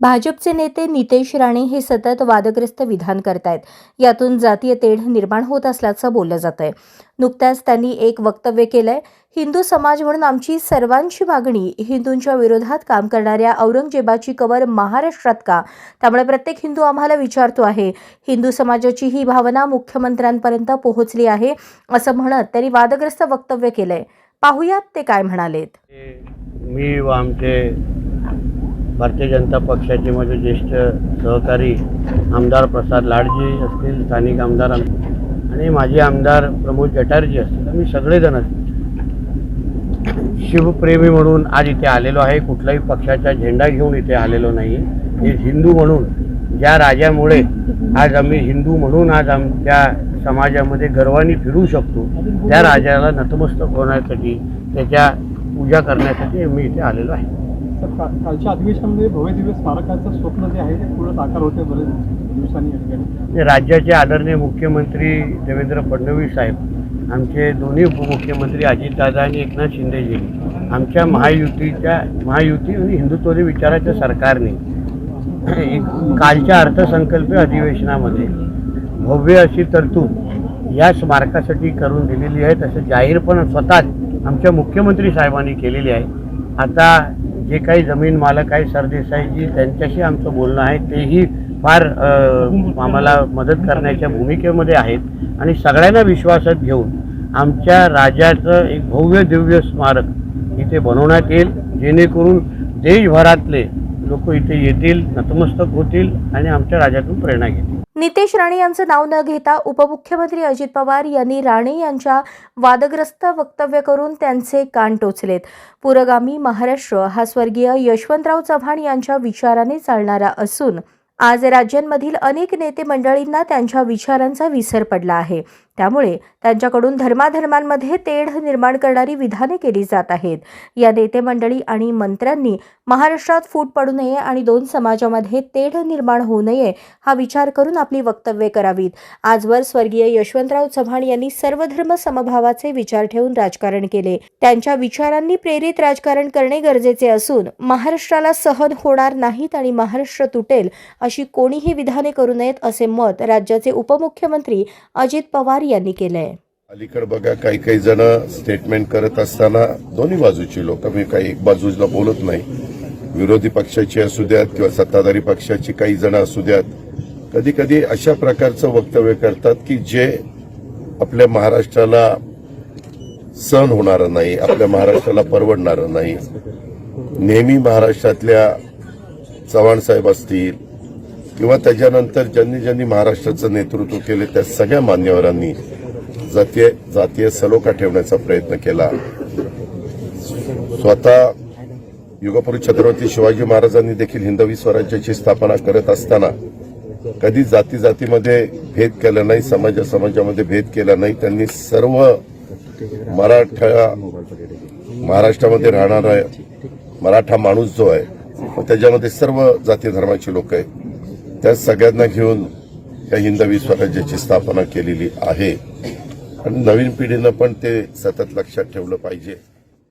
भाजपचे नेते नितेश राणे हे सतत वादग्रस्त विधान करतायत. यातून जातीय तेढ निर्माण होत असल्याचं बोललं जात आहे नुकत्याच त्यांनी एक वक्तव्य केलंय हिंदू समाज म्हणून आमची सर्वांची मागणी हिंदूंच्या विरोधात काम करणाऱ्या औरंगजेबाची कबर महाराष्ट्रात का? त्यामुळे प्रत्येक हिंदू आम्हाला विचारतो आहे. हिंदू समाजाची ही भावना मुख्यमंत्र्यांपर्यंत पोहोचली आहे असं म्हणत त्यांनी वादग्रस्त वक्तव्य केलंय. पाहुयात ते काय म्हणालेत. मी आमचे भारतीय जनता पक्षाचे माझे ज्येष्ठ सहकारी आमदार प्रसाद लाडजी असतील स्थानिक आमदार आणि माजी आमदार प्रमोद जटारजी असतील. आम्ही सगळेजण शिवप्रेमी म्हणून आज इथे आलेलो आहे. कुठलाही पक्षाचा झेंडा घेऊन इथे आलेलो नाही हे हिंदू म्हणून ज्या राजामुळे आज आम्ही हिंदू म्हणून आज आमच्या समाजामध्ये गर्वाने फिरू शकतो त्या राजाला नतमस्तक होण्यासाठी त्याच्या पूजा करण्यासाठी मी इथे आलेलो आहे. तर कालच्या अधिवेशनामध्ये भव्य स्मारकाचं स्वप्न जे आहे ते पूर्ण साकार होते बरेच दिवसांनी या ठिकाणी. राज्याचे आदरणीय मुख्यमंत्री देवेंद्र फडणवीस साहेब आमचे दोन्ही उपमुख्यमंत्री अजितदादा आणि एकनाथ शिंदेजी आमच्या महायुतीच्या महायुती आणि हिंदुत्वरी विचाराच्या सरकारने कालच्या अर्थसंकल्पीय अधिवेशनामध्ये भव्य अशी तरतूद या स्मारकासाठी करून दिलेली आहे तसं जाहीरपणे स्वतःच आमच्या मुख्यमंत्री साहेबांनी केलेली आहे. आता जे काही जमीन मालक आहे सरदेसाईजी त्यांच्याशी आमचं बोलणं आहे तेही फार आम्हाला मदत करण्याच्या भूमिकेमध्ये आहेत. आणि सगळ्यांना विश्वासात घेऊन आमच्या राजाचं एक भव्य दिव्य स्मारक इथे बनवण्यात येईल जेणेकरून देशभरातले लोक इथे येतील नतमस्तक होतील आणि आमच्या राजातून प्रेरणा घेतील. नितेश राणे यांचं नाव न घेता उपमुख्यमंत्री अजित पवार यांनी राणे यांच्या वादग्रस्त वक्तव्य करून त्यांचे कान टोचलेत. पुरोगामी महाराष्ट्र हा स्वर्गीय यशवंतराव चव्हाण यांच्या विचाराने चालणारा असून आज राज्यांमधील अनेक नेते मंडळींना त्यांच्या विचारांचा विसर पडला आहे. त्यामुळे त्यांच्याकडून धर्माधर्मांमध्ये तेढ निर्माण करणारी विधाने केली जात आहेत. या नेते मंडळी आणि मंत्र्यांनी महाराष्ट्रात फूट पडू नये आणि दोन समाजामध्ये तेढ निर्माण होऊ नये हा विचार करून आपली वक्तव्य करावीत. आजवर स्वर्गीय यशवंतराव चव्हाण यांनी सर्वधर्म समभावाचे विचार ठेवून राजकारण केले. त्यांच्या विचारांनी प्रेरित राजकारण करणे गरजेचे असून महाराष्ट्राला सहन होणार नाहीत आणि महाराष्ट्र तुटेल अशी कोणीही विधाने करू नयेत असे मत राज्याचे उपमुख्यमंत्री अजित पवार यांनी केलंय. अलीकडे बघा काही काही जण स्टेटमेंट करत असताना दोन्ही बाजूची लोक मी काही एक बाजूला बोलत नाही. विरोधी पक्षाची असू द्यात किंवा सत्ताधारी पक्षाची काही जण असू द्यात कधी कधी अशा प्रकारचं वक्तव्य करतात की जे आपल्या महाराष्ट्राला सहन होणार नाही आपल्या महाराष्ट्राला परवडणारं नाही. नेहमी महाराष्ट्रातल्या चव्हाण साहेब असतील किंवा त्याच्यानंतर ज्यांनी ज्यांनी महाराष्ट्राचं नेतृत्व केले त्या सगळ्या मान्यवरांनी जातीय जातीय सलोखा ठेवण्याचा प्रयत्न केला. स्वतः युगपुरुष छत्रपती शिवाजी महाराजांनी देखील हिंदवी स्वराज्याची स्थापना करत असताना कधी जाती जातीमध्ये भेद केला नाही समाजा समाजामध्ये भेद केला नाही. त्यांनी सर्व मराठा महाराष्ट्रामध्ये राहणारा मराठा माणूस जो आहे त्याच्यामध्ये सर्व जाती धर्माची लोक आहेत. त्या सगळ्यांना घेऊन या हिंदवी स्वराज्याची स्थापना केलेली आहे. आणि नवीन पिढीनं पण ते सतत लक्षात ठेवलं पाहिजे.